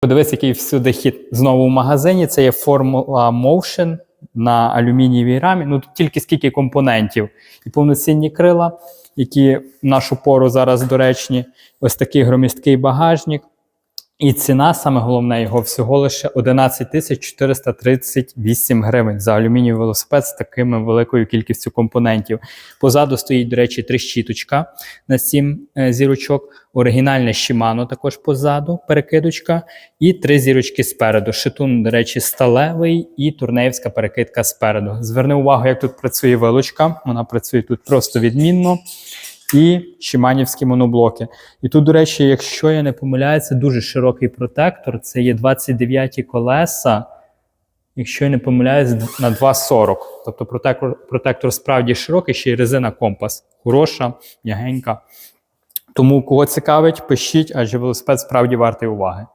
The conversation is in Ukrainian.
Подивись, який всюди хід знову в магазині. Це є формула Motion на алюмінієвій рамі. Ну тут тільки скільки компонентів і повноцінні крила, які в нашу пору зараз доречні. Ось такий громісткий багажник. І ціна, саме головне, його всього лише 11 тисяч 438 гривень за алюмінієвий велосипед з такими великою кількістю компонентів. Позаду стоїть, до речі, трещіточка на 7 зірочок. Оригінальне Shimano також позаду, перекидочка. І три зірочки спереду. Шитун, до речі, сталевий і турнеївська перекидка спереду. Зверни увагу, як тут працює вилочка. Вона працює тут просто відмінно. І шиманівські моноблоки. І тут, до речі, якщо я не помиляюся, дуже широкий протектор. Це є 29 колеса. Якщо я не помиляюсь, на 2,40. Тобто протектор, протектор справді широкий, ще й резина компас. Хороша, м'ягенька. Тому кого цікавить, пишіть, адже велосипед справді вартий уваги.